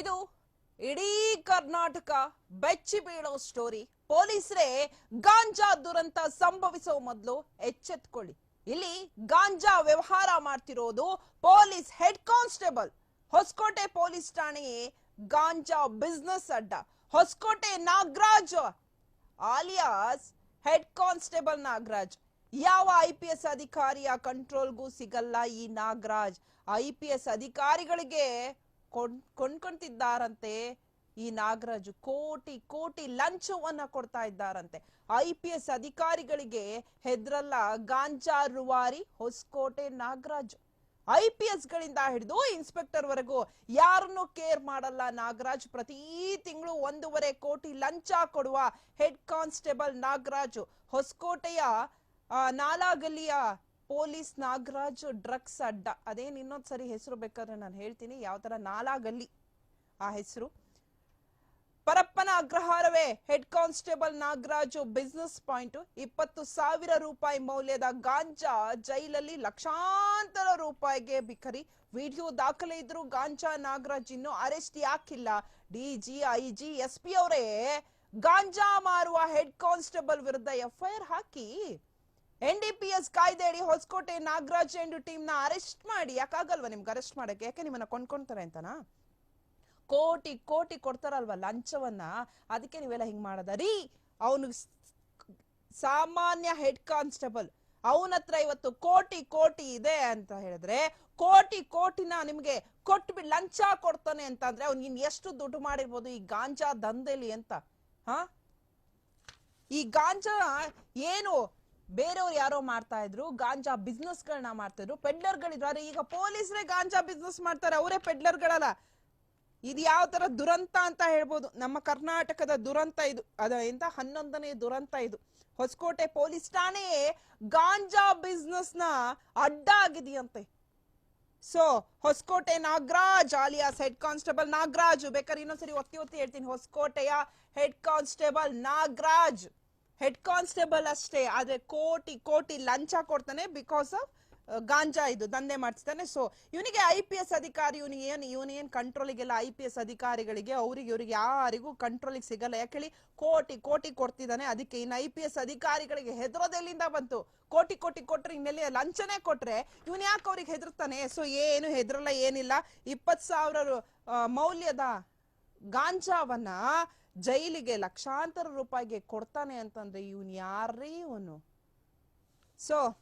ಇದು ಇಡೀ ಕರ್ನಾಟಕ ಬೆಚ್ಚಿ ಬೀಳೋ ಸ್ಟೋರಿ ಪೊಲೀಸರೇ ಗಾಂಜಾ ದುರಂತ ಸಂಭವಿಸೋ ಮೊದಲು ಎಚ್ಚೆತ್ಕೊಳ್ಳಿ. ಇಲ್ಲಿ ಗಾಂಜಾ ವ್ಯವಹಾರ ಮಾಡ್ತಿರೋದು police head constable. Hosakote police ಠಾಣೆ ಗಾಂಜಾ ಬಿಸ್ನೆಸ್ ಅಡ್ಡ. Hosakote Nagaraj alias head constable Nagaraj. ಯಾವ ಐ ಪಿ ಎಸ್ ಅಧಿಕಾರಿಯ ಕಂಟ್ರೋಲ್ಗೂ ಸಿಗಲ್ಲ ಈ ನಾಗರಾಜ್. ಐ ಪಿ ಎಸ್ ಅಧಿಕಾರಿಗಳಿಗೆ ಕೊಂಡ್ ಕೊಂಡ್ಕೊಂತಿದ್ದಾರಂತೆ ಈ ನಾಗರಾಜ್. ಕೋಟಿ ಕೋಟಿ ಲಂಚವನ್ನ ಕೊಡ್ತಾ ಇದ್ದಾರಂತೆ. ಐ ಪಿ ಎಸ್ ಅಧಿಕಾರಿಗಳಿಗೆ ಹೆದ್ರಲ್ಲ ಗಾಂಜಾ ರುವಾರಿ Hosakote Nagaraj. I P S ಗಳಿಂದ ಹಿಡಿದು ಇನ್ಸ್ಪೆಕ್ಟರ್ ವರೆಗೂ ಯಾರನ್ನು ಕೇರ್ ಮಾಡಲ್ಲ ನಾಗರಾಜ್. ಪ್ರತಿ ತಿಂಗಳು ಒಂದೂವರೆ ಕೋಟಿ ಲಂಚ ಕೊಡುವ ಹೆಡ್ ಕಾನ್ಸ್ಟೇಬಲ್ ನಾಗರಾಜ್. ಹೊಸಕೋಟೆಯ ಆ, ನಾಲಾಗಲ್ಲಿಯ ಪೊಲೀಸ್ ನಾಗರಾಜ್ ಡ್ರಗ್ಸ್ ಅಡ್ಡ. ಅದೇನು ಇನ್ನೊಂದು ಸರಿ ಹೆಸರು ಬೇಕಾದ್ರೆ ನಾನು ಹೇಳ್ತೀನಿ. ಯಾವ ತರ? ನಾಲಾಗಲ್ಲಿ ಆ ಹೆಸರು. Parappana ಅಗ್ರಹಾರವೇ, head constable Nagaraju business point. ಇಪ್ಪತ್ತು ಸಾವಿರ ರೂಪಾಯಿ ಮೌಲ್ಯದ ಗಾಂಜಾ ಜೈಲಲ್ಲಿ ಲಕ್ಷಾಂತರ ರೂಪಾಯಿಗೆ ಬಿಕರಿ. ವಿಡಿಯೋ ದಾಖಲೆ ಇದ್ರು ಗಾಂಜಾ ನಾಗರಾಜ್ ಇನ್ನು ಅರೆಸ್ಟ್ ಯಾಕಿಲ್ಲ. ಡಿಜಿ ಐಜಿ ಎಸ್ ಪಿ ಅವರೇ, ಗಾಂಜಾ ಮಾರುವ ಹೆಡ್ ಕಾನ್ಸ್ಟೇಬಲ್ ವಿರುದ್ಧ ಎಫ್ಐಆರ್ ಹಾಕಿ. ಎನ್ಡಿಪಿಎಸ್ ಕಾಯ್ದೆ ಅಡಿ ಹೊಸಕೋಟೆ ನಾಗರಾಜ್ ಎಂಡು ಟೀಮ್ನ ಅರೆಸ್ಟ್ ಮಾಡಿ. ಯಾಕಾಗಲ್ವಾ ನಿಮ್ಗೆ ಅರೆಸ್ಟ್ ಮಾಡಕ್ಕೆ? ಯಾಕೆ ನಿಮ್ಮನ್ನ ಕೊಂಡ್ಕೊಂತಾರೆ ಅಂತನಾ? ಕೋಟಿ ಕೋಟಿ ಕೊಡ್ತಾರಲ್ವಾ ಲಂಚವನ್ನ? ಅದಕ್ಕೆ ನೀವೆಲ್ಲ ಹಿಂಗ್ ಮಾಡದ ರೀ ಅವನು ಸಾಮಾನ್ಯ ಹೆಡ್ ಕಾನ್ಸ್ಟೇಬಲ್. ಅವನ ಹತ್ರ ಇವತ್ತು ಕೋಟಿ ಕೋಟಿ ಇದೆ ಅಂತ ಹೇಳಿದ್ರೆ, ಕೋಟಿ, ಕೋಟಿನ ನಿಮ್ಗೆ ಕೊಟ್ಬಿಟ್ಟು ಲಂಚ ಕೊಡ್ತಾನೆ ಅಂತ ಅಂದ್ರೆ ಅವ್ನು ಇನ್ ಎಷ್ಟು ದುಡ್ಡು ಮಾಡಿರ್ಬೋದು ಈ ಗಾಂಜಾ ದಂಧೆಲಿ ಅಂತ? ಹ? ಈ ಗಾಂಜಾ ಏನು ಬೇರೆಯವ್ರು ಯಾರೋ ಮಾಡ್ತಾ ಇದ್ರು, ಗಾಂಜಾ ಬಿಸ್ನೆಸ್ ಗಳನ್ನ ಮಾಡ್ತಾ ಇದ್ರು ಪೆಡ್ಲರ್ಗಳಿದ್ದಾರೆ ಈಗ ಪೊಲೀಸರೇ ಗಾಂಜಾ ಬಿಸ್ನೆಸ್ ಮಾಡ್ತಾರೆ, ಅವರೇ ಪೆಡ್ಲರ್ಗಳಲ್ಲ ಇದು ಯಾವ ತರ ದುರಂತ ಅಂತ ಹೇಳ್ಬೋದು. ನಮ್ಮ ಕರ್ನಾಟಕದ ದುರಂತ ಇದು. ಅದ ಎಂತ ಹನ್ನೊಂದನೇ ದುರಂತ ಇದು. ಹೊಸಕೋಟೆ ಪೊಲೀಸ್ ಠಾಣೆಯೇ ಗಾಂಜಾ ಬಿಸ್ನೆಸ್ನ ಅಡ್ಡ ಆಗಿದೆಯಂತೆ so Hosakote Nagaraj alias head constable Nagaraj. ಬೇಕಾದ್ರೆ ಇನ್ನೊಂದ್ಸರಿ ಒತ್ತಿ ಒತ್ತಿ ಹೇಳ್ತೀನಿ. ಹೊಸಕೋಟೆಯ head constable Nagaraj. Head constable ಅಷ್ಟೇ, ಆದ್ರೆ ಕೋಟಿ ಕೋಟಿ ಲಂಚ ಕೊಡ್ತಾನೆ ಬಿಕಾಸ್ ಆಫ್ ಗಾಂಜಾ ಇದು, ದಂಧೆ ಮಾಡಿಸ್ತಾನೆ. ಸೊ ಇವನಿಗೆ ಐ ಪಿ ಎಸ್ ಅಧಿಕಾರಿ, ಇವನಿಗೆ ಏನು ಇವನೇನ್ ಕಂಟ್ರೋಲಿಗೆಲ್ಲ ಐ ಪಿ ಎಸ್ ಅಧಿಕಾರಿಗಳಿಗೆ, ಅವ್ರಿಗೆ, ಇವ್ರಿಗೆ ಯಾರಿಗೂ ಕಂಟ್ರೋಲಿಗೆ ಸಿಗಲ್ಲ. ಯಾಕೇಳಿ? ಕೋಟಿ ಕೋಟಿ ಕೊಡ್ತಿದ್ದಾನೆ. ಅದಕ್ಕೆ ಇನ್ನು ಐ ಪಿ ಎಸ್ ಅಧಿಕಾರಿಗಳಿಗೆ ಹೆದರೋದೆಲ್ಲಿಂದ ಬಂತು? ಕೋಟಿ ಕೋಟಿ ಕೊಟ್ಟರೆ ಇನ್ನೆಲ್ಲಿ ಲಂಚನೇ ಕೊಟ್ರೆ ಇವನ್ ಯಾಕೆ ಅವ್ರಿಗೆ ಹೆದರ್ತಾನೆ ಸೊ ಏನು ಹೆದರಲ್ಲ, ಏನಿಲ್ಲ. ಇಪ್ಪತ್ತು ಸಾವಿರ ಮೌಲ್ಯದ ಗಾಂಜಾವನ್ನ ಜೈಲಿಗೆ ಲಕ್ಷಾಂತರ ರೂಪಾಯಿಗೆ ಕೊಡ್ತಾನೆ ಅಂತಂದ್ರೆ ಇವನು ಯಾರೇ ಇವನು? ಸೊ